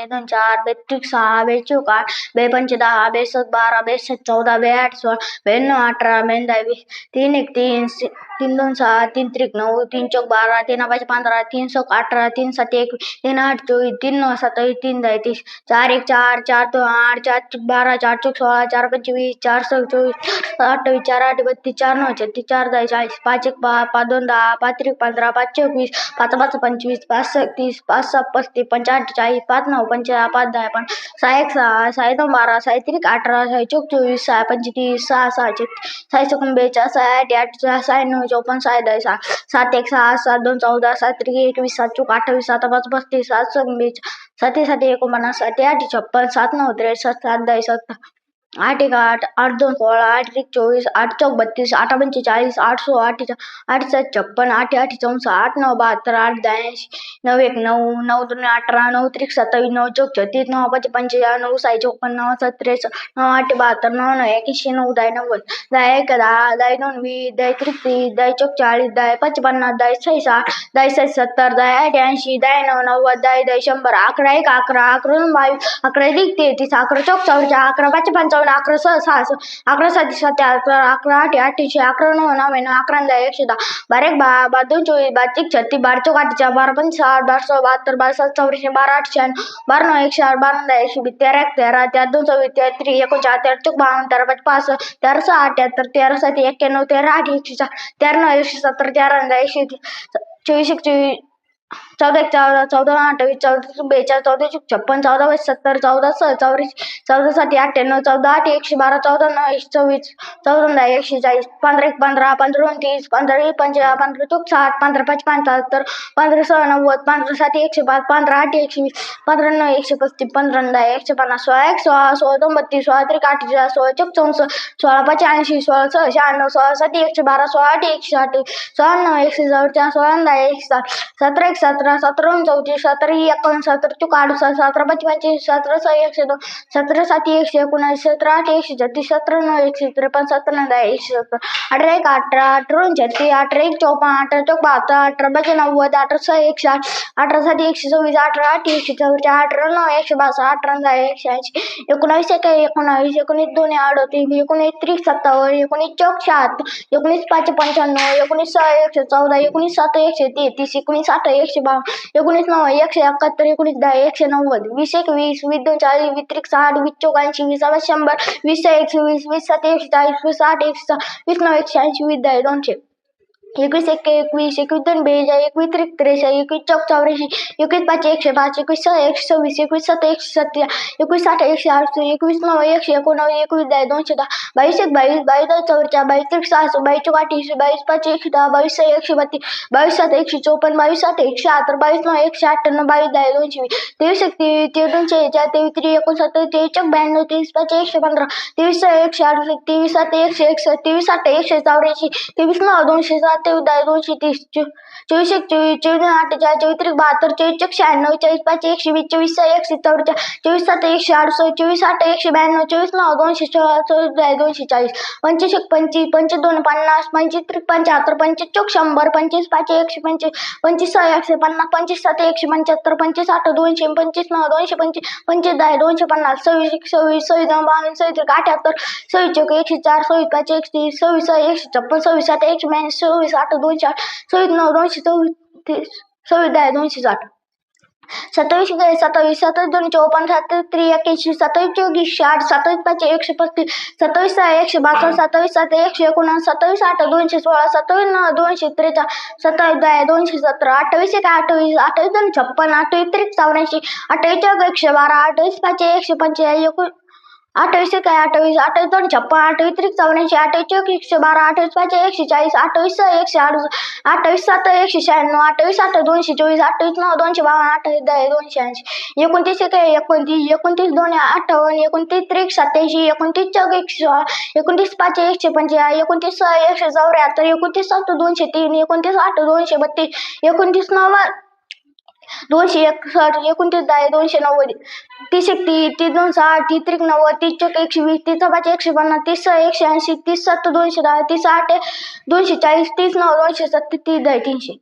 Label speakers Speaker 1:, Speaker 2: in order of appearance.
Speaker 1: बे दोन चार बे तीन सहा बे चौक आठ बे पंच दहा बे सत बारा बे सत चौदा बे आठ, सोळा बे नऊ, अठरा बे दहा वीस तीन एक, तीन तीन दोन सहा तीन त्रिक नऊ, तीन चौक बारा, तीन पाच, पंधरा, तीन सक अठरा, तीन सात, एक, तीन आठ, चोवीस, तीन नऊ सत्तावीस तीन दहा, तीस, चार, एक, चार चार दोन आठ, चार, चौक बारा, चार, चौक सोळा, चार, पंचवीस, चार सक चोवीस अठ्ठावीस चार, आठ, बत्तीस, चार, नऊ, छत्तीस, चार, दहा, चाळीस, पाच, एक, पाच पाच, दोन, दहा, पाच, त्रिक, पंधरा, पाच चौक वीस पाच पाच, पंचवीस, पाच सक तीस पाच, सात पस्तीस पंच अठ्ठेचाळीस पाच, नऊ पंचेचाळीस पाच, दहा, पण, सहा, एक, सहा सहा, दोन, बारा, सहा त्रिक, अठरा, सहा, चौक चोवीस, सहा, पंचवीस, सहा सहा सहा सकून बेचाळीस, सहा, आठ आठ, सहा सहा, नऊ चौपन्न सहा दहा सहा सात एक सहा सात दोन चौदा सात त्रिक एकवीस सात चौक अठ्ठावीस सात पाच पस्तीस सात सव्वीस बेच सात एकोणपन्नास सात आठ छप्पन सात नऊ त्रेसष्ट सात दहा सत्तर आठ एक आठ आठ दोन सोळा, आठ एक चोवीस, आठ चौक बत्तीस, आठ पंचेचाळीस, आठ सौ आठ आठ सात छप्पन, आठ आठ चौसष्ट, आठ नौ बहत्तर, आठ दहा ऐंशी नऊ एक नऊ नऊ दोन अठरा, नऊ त्रिक सत्तावीस, नऊ चौक छत्तीस, नऊ पाच पंचेचाळीस, नऊ साई चौपन्न नऊ सात त्रेसष्ट, नऊ आठ बहात्तर, नऊ नऊ एकशे नऊ, दहा नव्वद, दहा एक, दहा दहा दोन वीस, दहा त्रिक तीस दहा चौक चाळीस, दहा पाच पन्नास, दहा सहा साठ दहा सात सत्तर, दहा आठ ऐंशी दहा नऊ नव्वद, दहा दहा शंभर, अकरा एक, अकरा अकरा दोन बावीस, अकरा एक, तेहतीस, अकरा चौक चौवेचाळीस अकरा पाच पंचावन्न अकरा सहा अकरा सात सात अकरा अकरा आठ अठ्ठ्याऐंशी अकरा नऊ नव्याण्णव अकरा दहा एकशे दहा बारा एक बा बा दोन चोवीस बारा एक छत्तीस बारा चौक अठ्ठेचाळीस बारा बारा बारा सात चौऱ्याऐंशी बारा आठ शहाण्णव बारा नऊ एकशे आठ बारा दहा एकशे वीस तेरा एक तेरा तेरा दोन चोवीस तेरा त्रिक एकोणचाळीस तेरा चौक बावन्न तेरा पाच पाच तेरा सहा अठ्ठ्याहत्तर तेरा सात एक्क्याण्णव तेरा आठ एकशे चार तेरा नऊ एकशे सत्तर तेरा दहा एकशे चोवीस एक चोवीस चौदा एक चौदा चौदा अठ्ठावीस चौदा बेचाळीस चौदा एक छप्पन चौदा बावीस सत्तर चौदा स चौवीस चौदा साठी अठ्ठ्याण्णव चौदा आठ एकशे बारा चौदा नऊ एकशे चोवीस चौदा दहा एकशे चाळीस पंधरा एक पंधरा पंधरा दोन तीस पंधरा एक पंचेचाळीस पंधरा चौक साठ पंधरा पाच पंचाहत्तर पंधरा सोळा नव्वद पंधरा सात एकशे पाच पंधरा आठ एकशे वीस पंधरा नऊ एकशे पस्तीस पंधरा दहा एकशे पन्नास सोळा एक सोळा सोळा दोन बत्तीस सोळा त्रिक अठ्ठेचाळीस सोळा चौक चौसष्ट सोळा पाच ऐंशी सोळा सहा शहाण्णव सोळा सात एकशे बारा सोळा आठ एकशे आठ सोळा नऊ एकशे चौचाळीस सोळा दहा एकशे सात सतरा एक सतरा सतरा चौतीस सतरा एकोण सतरा चौक अडुसष्ट सतरा पंचवीस सतरा सहा एकशे दोन सतरा सात एकशे एकोणऐंशी सतरा आठ एकशे छत्तीस सतरा नऊ एकशे त्रेपन्न सतरा दहा एकशे सत्तर अठरा एक अठरा अठरा छत्तीस अठरा एक चौपन्न अठरा चौक बहात्तर अठरा पाच नव्वद अठरा सहा एकशे आठ अठरा सात एकशे सव्वीस अठरा आठ एकशे चौवेचाळीस अठरा नऊ एकशे बासष्ट अठरा दहा एकशे ऐंशी एकोणावीस एक एकोणावीस एकोणीस दोन अडतीस एकोणीस त्रिक सत्तावन्न एकोणीस चौक शहात्तर एकोणीस पाच पंच्याण्णव एकोणीस सहा एकशे चौदा एकोणीस सात एकशे तेहतीस एकोणीस आठ एकशे बावन्न एकोणीस नऊ एकशे एकाहत्तर, एकोणीस एकशे नव्वद, वीस एक वीस वीस दोन चाळीस, वीस त्रिक साठ, वीस चौक ऐंशी वीस आठ शंभर, वीस एकशे वीस वीस सात एकशे चाळीस, वीस आठ एकशे वीस नऊ, एकशे ऐंशी, वीस दहा दोनशे. एकवीस एक एकवीस एकवीस दोन बेचाळीस एकवीस त्रिक त्रेचाळीस एकवीस चौक चौऱ्याऐंशी एकवीस पाच एकशे पाच एकवीस सहा एकशे सव्वीस एकवीस सात एकशे सत्तर एकवीस आठ एकशे अडतीस एकवीस नऊ एकशे एकोणनव्वद एकवीस दहा दोनशे दहा बावीस एक बावीस बावीस दोन चौवेचाळीस बावीस त्रिक सहाशे बावीस चौक अठ्ठ्याऐंशी बावीस पाच एकशे दहा बावीस सहा एकशे बत्तीस बावीस सात एकशे चौपन्न बावीस सात एकशे अठ्याहत्तर बावीस नऊ एकशे अठ्ठ्याण्णव बावीस दहा दोनशे वीस तेवीस एक तेवीस दोनशे चार तेवीस त्रिक एकोणसत्तर तेवीस चौक ब्याण्णव तेवीस पाच एकशे पंधरा तेवीस सहा एकशे अडुसष्ट तेवीस सात एकशे एकसष्ट तेवीस आठ एकशे चौऱ्याऐंशी तेवीस नऊ दोनशे सात तेवीस दोनशे तीस चोवीस एक चोवीस चोवीस अठ्ठेचाळीस चोवीस त्रिक बहात्तर, चोवीस चौक शहाण्णव चोवीस पाच, एकशे वीस, चोवीस सहा, एकशे चौवेचाळीस चोवीस सात, एकशे अडुसष्ट चोवीस आठ, एकशे ब्याण्णव, चोवीस नऊ, दोनशे सोळा, चोवीस दहा दोनशे चाळीस, पंचवीस एक, पंचवीस पंचवीस दोन, पन्नास, पंचवीस त्रिक पंच्याहत्तर पंचवीस चौक शंभर, पंचवीस पाच, एकशे पंचवीस पंचवीस सहा, एकशे पन्नास, पंचवीस सात, एकशे पंच्याहत्तर, पंचवीस आठ, दोनशे, पंचवीस नऊ, दोनशे पंचवीस पंचवीस दहा, दोनशे पन्नास, सव्वीस एक, सव्वीस सव्वीस दोन, बावन्न, सव्वीस त्रिक अठ्याहत्तर, सव्वीस चौक, एकशे चार, सव्वीस पाच, एकशे सव्वीस सहा, एकशे छप्पन, सव्वीस सात, एकशे ब्याऐंशी सव्वीस आठ दोनशे आठ सव्वीस नऊ दोनशे चौतीस सव्वीस दहा दोनशे साठ सत्तावीस सत्तावीस सत्तावीस दोन चौपन्न सत्तावीस त्रि एक्क्याऐंशी सत्तावीस चोवीस आठ सत्तावीस पाच एकशे पस्तीस सत्तावीस सहा एकशे बासष्ट सत्तावीस सात एकशे एकोणऐंशी सत्तावीस आठ दोनशे सोळा सत्तावीस नऊ दोनशे त्रेचाळीस सत्तावीस दहा दोनशे सतरा अठ्ठावीस एक अठ्ठावीस अठ्ठावीस दोन छप्पन अठ्ठावीस त्रिक चौऱ्याऐंशी अठ्ठावीस चौक एकशे बारा अठ्ठावीस पाच एकशे पंचेचाळीस एकोण अठ्ठावीस एक अठ्ठावीस अठ्ठावीस दोन छप्पन अठ्ठावीस त्रिक चौऱ्याऐंशी अठ्ठावीस चौक एकशे बारा अठ्ठावीस पाच एकशे चाळीस अठ्ठावीस सहा एकशे अडुसष्ट अठ्ठावीस सात एकशे शहाण्णव अठ्ठावीस आठ दोनशे चोवीस अठ्ठावीस नऊ दोनशे बावन्न अठ्ठावीस दहा दोनशे ऐंशी एकोणतीस एक एकोणतीस एकोणतीस दोन अठ्ठावन्न एकोणतीस त्रिक सत्याऐंशी एकोणतीस चौक एकशे सोळा एकोणतीस पाच एकशे पंचेचाळीस एकोणतीस सहा एकशे चौऱ्याहत्तर एकोणतीस सात दोनशे तीन एकोणतीस आठ दोनशे बत्तीस एकोणतीस नव्वद दोनशे एकसष्ट एकोणतीस दहा दोनशे नव्वद तीस एक तीस तीस दोन साठ तीस त्रिक नव्वद तीस चौक एकशे वीस तीस पाच एकशे पन्नास तीस सहा एकशे ऐंशी तीस सत्तर दोनशे दहा तीस आठ दोनशे चाळीस तीस नऊ दोनशे सत्तीस तीस दहा तीनशे.